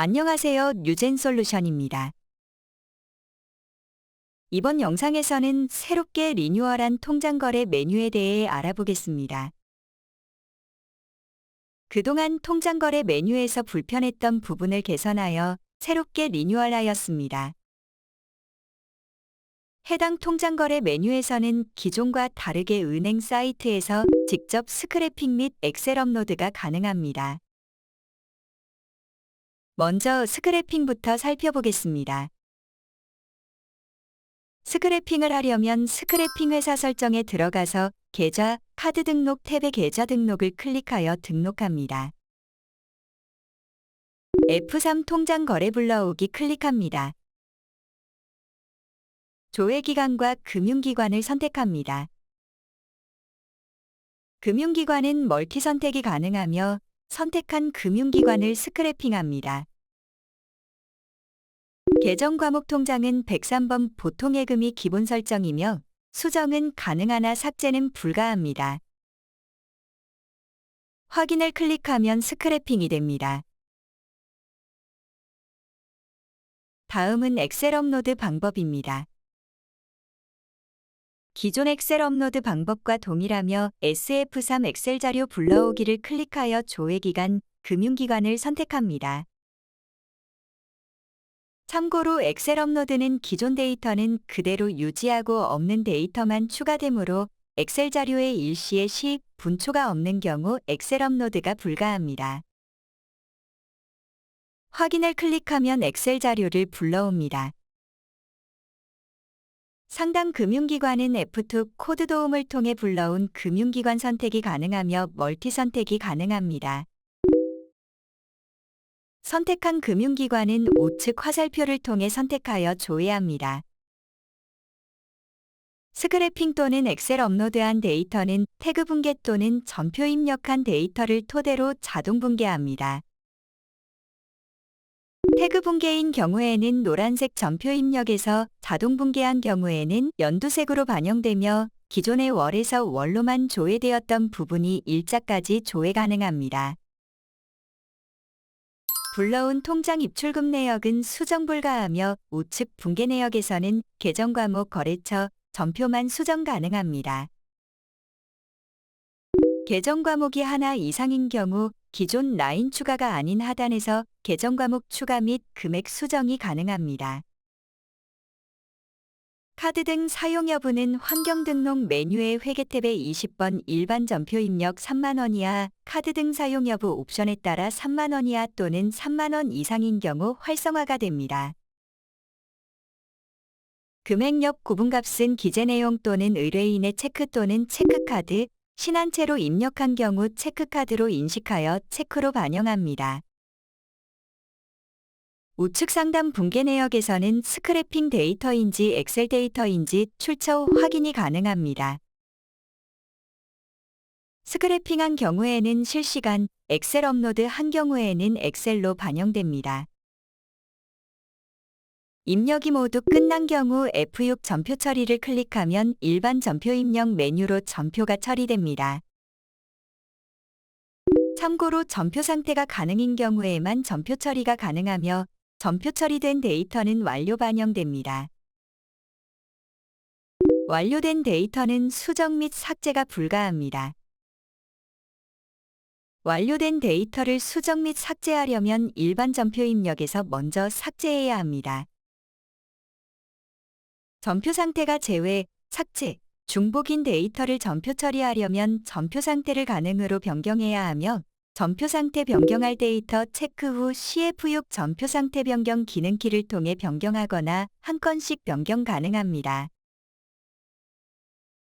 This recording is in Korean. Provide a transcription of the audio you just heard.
안녕하세요. 뉴젠 솔루션입니다. 이번 영상에서는 새롭게 리뉴얼한 통장거래 메뉴에 대해 알아보겠습니다. 그동안 통장거래 메뉴에서 불편했던 부분을 개선하여 새롭게 리뉴얼하였습니다. 해당 통장거래 메뉴에서는 기존과 다르게 은행 사이트에서 직접 스크래핑 및 엑셀 업로드가 가능합니다. 먼저 스크래핑부터 살펴보겠습니다. 스크래핑을 하려면 스크래핑 회사 설정에 들어가서 계좌, 카드 등록 탭의 계좌 등록을 클릭하여 등록합니다. F3 통장 거래 불러오기 클릭합니다. 조회기관과 금융기관을 선택합니다. 금융기관은 멀티 선택이 가능하며 선택한 금융기관을 스크래핑합니다. 계정 과목 통장은 103번 보통 예금이 기본 설정이며 수정은 가능하나 삭제는 불가합니다. 확인을 클릭하면 스크래핑이 됩니다. 다음은 엑셀 업로드 방법입니다. 기존 엑셀 업로드 방법과 동일하며 SF3 엑셀 자료 불러오기를 클릭하여 조회기간, 금융기관을 선택합니다. 참고로 엑셀 업로드는 기존 데이터는 그대로 유지하고 없는 데이터만 추가되므로 엑셀 자료의 일시에 시입, 분초가 없는 경우 엑셀 업로드가 불가합니다. 확인을 클릭하면 엑셀 자료를 불러옵니다. 상당 금융기관은 F2 코드 도움을 통해 불러온 금융기관 선택이 가능하며 멀티 선택이 가능합니다. 선택한 금융기관은 우측 화살표를 통해 선택하여 조회합니다. 스크래핑 또는 엑셀 업로드한 데이터는 태그 붕괴 또는 전표 입력한 데이터를 토대로 자동 붕괴합니다. 태그 붕괴인 경우에는 노란색 전표 입력에서 자동 붕괴한 경우에는 연두색으로 반영되며 기존의 월에서 월로만 조회되었던 부분이 일자까지 조회 가능합니다. 불러온 통장 입출금 내역은 수정 불가하며 우측 붕괴 내역에서는 계정 과목 거래처 전표만 수정 가능합니다. 계정 과목이 하나 이상인 경우 기존 라인 추가가 아닌 하단에서 계정 과목 추가 및 금액 수정이 가능합니다. 카드 등 사용 여부는 환경 등록 메뉴의 회계 탭의 20번 일반 전표 입력 3만원 이하, 카드 등 사용 여부 옵션에 따라 3만원 이하 또는 3만원 이상인 경우 활성화가 됩니다. 금액역 구분값은 기재 내용 또는 의뢰인의 체크 또는 체크카드, 신한체로 입력한 경우 체크카드로 인식하여 체크로 반영합니다. 우측 상단 붕괴 내역에서는 스크래핑 데이터인지 엑셀 데이터인지 출처 확인이 가능합니다. 스크래핑한 경우에는 실시간, 엑셀 업로드 한 경우에는 엑셀로 반영됩니다. 입력이 모두 끝난 경우 F6 전표 처리를 클릭하면 일반 전표 입력 메뉴로 전표가 처리됩니다. 참고로 전표 상태가 가능인 경우에만 전표 처리가 가능하며 전표 처리된 데이터는 완료 반영됩니다. 완료된 데이터는 수정 및 삭제가 불가합니다. 완료된 데이터를 수정 및 삭제하려면 일반 전표 입력에서 먼저 삭제해야 합니다. 전표 상태가 제외, 삭제, 중복인 데이터를 전표 처리하려면 전표 상태를 가능으로 변경해야 하며 전표 상태 변경할 데이터 체크 후 CF6 전표 상태 변경 기능 키를 통해 변경하거나 한 건씩 변경 가능합니다.